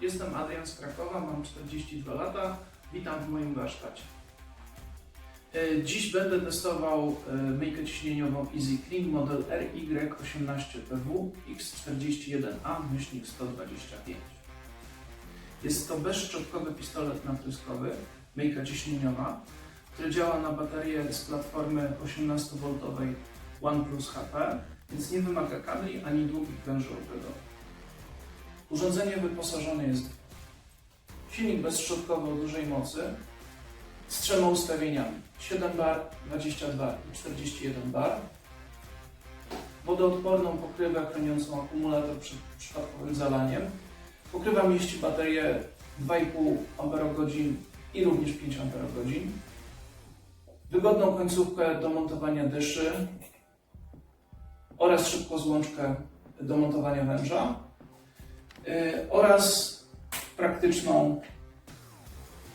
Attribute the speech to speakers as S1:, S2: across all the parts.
S1: Jestem Adrian z Krakowa, mam 42 lata. Witam w moim warsztacie. E, Dziś będę testował e, myjkę ciśnieniową Easy Clean model RY18PW X41A myślnik 125. Jest to bezszczotkowy pistolet natryskowy, myjka ciśnieniowa, który działa na baterię z platformy 18V OnePlus HP, więc nie wymaga kabli ani długich węży obrębowych. Urządzenie wyposażone jest w silnik bezszczotkowy o dużej mocy z trzema ustawieniami 7 bar, 22 i 41 bar, wodoodporną pokrywę chroniącą akumulator przed przypadkowym zalaniem. Pokrywa mieści baterię 2,5 Ah i również 5 Ah. Wygodną końcówkę do montowania dyszy oraz szybką złączkę do montowania węża oraz praktyczną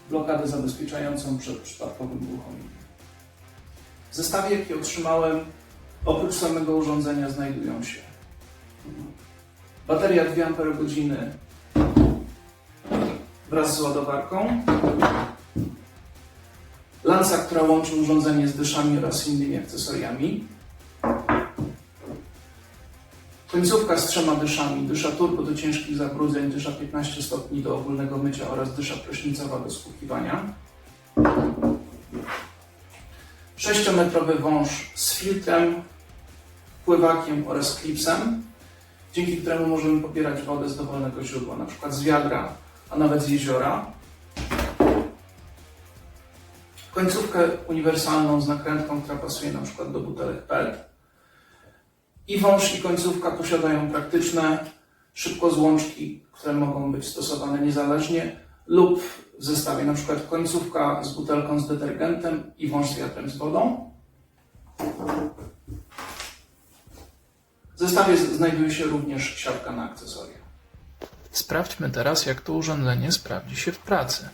S1: blokadę zabezpieczającą przed przypadkowym uruchomieniem. W zestawie, jaki otrzymałem, oprócz samego urządzenia znajdują się bateria 2 Ah wraz z ładowarką, lanca, która łączy urządzenie z dyszami oraz innymi akcesoriami, Końcówka z trzema dyszami, dysza turbo do ciężkich zabrudzeń, dysza 15 stopni do ogólnego mycia oraz dysza prysznicowa do spłukiwania. 6-metrowy wąż z filtrem, pływakiem oraz klipsem, dzięki któremu możemy pobierać wodę z dowolnego źródła, np. z wiadra, a nawet z jeziora. Końcówkę uniwersalną z nakrętką, która pasuje np. do butelek PET. I wąż i końcówka posiadają praktyczne szybkozłączki, które mogą być stosowane niezależnie lub w zestawie na przykład końcówka z butelką z detergentem i wąż z wiatrem z wodą. W zestawie znajduje się również siatka na akcesoria. Sprawdźmy teraz, jak to urządzenie sprawdzi się w pracy.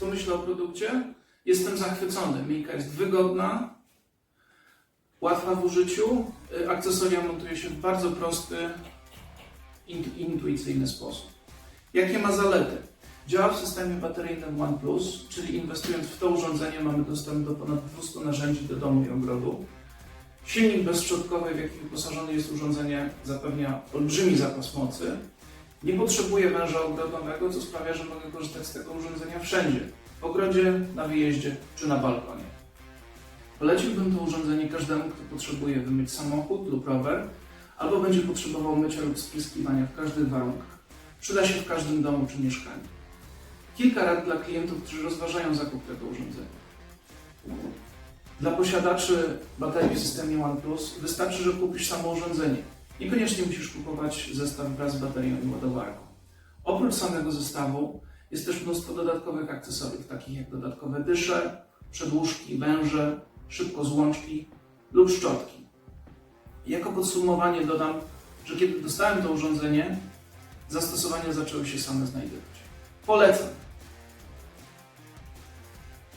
S1: Co myślę o produkcie? Jestem zachwycony. Myjka jest wygodna, łatwa w użyciu. Y, Akcesoria montuje się w bardzo prosty, in- intuicyjny sposób. Jakie ma zalety? Działa w systemie bateryjnym OnePlus, czyli inwestując w to urządzenie mamy dostęp do ponad 200 narzędzi do domu i ogrodu. Silnik bezszczotkowy, w jaki wyposażone jest urządzenie, zapewnia olbrzymi zapas mocy. Nie potrzebuję węża ogrodowego, co sprawia, że mogę korzystać z tego urządzenia wszędzie. W ogrodzie, na wyjeździe czy na balkonie. Poleciłbym to urządzenie każdemu, kto potrzebuje wymyć samochód lub rower, albo będzie potrzebował mycia lub spryskiwania w każdych warunkach. Przyda się w każdym domu czy mieszkaniu. Kilka rad dla klientów, którzy rozważają zakup tego urządzenia. Dla posiadaczy baterii w systemie OnePlus wystarczy, że kupisz samo urządzenie. Niekoniecznie musisz kupować zestaw wraz z baterią i ładowarką. Oprócz samego zestawu jest też mnóstwo dodatkowych akcesoriów, takich jak dodatkowe dysze, przedłużki, węże, szybkozłączki lub szczotki. Jako podsumowanie dodam, że kiedy dostałem to urządzenie, zastosowania zaczęły się same znajdować. Polecam.